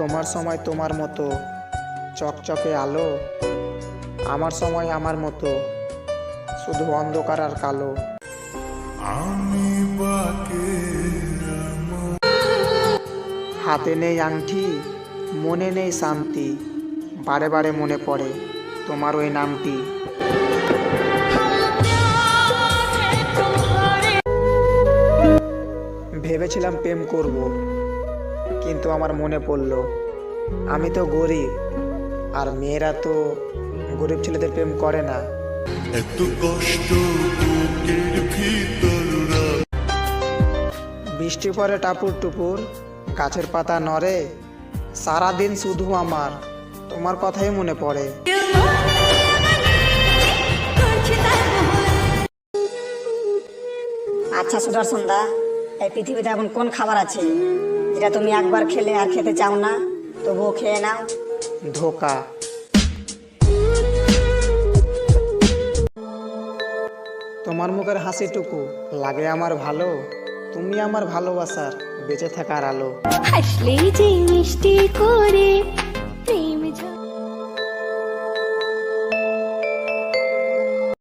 তোমার সময় তোমার মতো। চকচকে আলো আমার সময় আমার মতো। শুধু অন্ধকার আর কালো। হাতে নেই আংটি মনে নেই শান্তি। বারে বারে মনে পড়ে তোমার ওই নামটি। ভেবেছিলাম প্রেম করব। কিন্তু আমার মনে পড়ল আমি তো গরিব আর মেয়েরা তো গরিব ছেলেদের প্রেম করে না। এত কষ্ট। বৃষ্টি পরে টাপুর টুপুর গাছের পাতা নড়ে সারাদিন শুধু আমার তোমার কথাই মনে পড়ে। আচ্ছা সুদর্শন দা এই পৃথিবীতে এখন কোন খাবার আছে? যেটা তুমি একবার খেলে আর খেতে চাও না তবুও খেয়ে নাও। ধোকা। তোমার মুখের হাসিটুকু লাগে আমার ভালো তুমি আমার ভালোবাসার বেঁচে থাকার আলো। হাসলেই যে মিষ্টি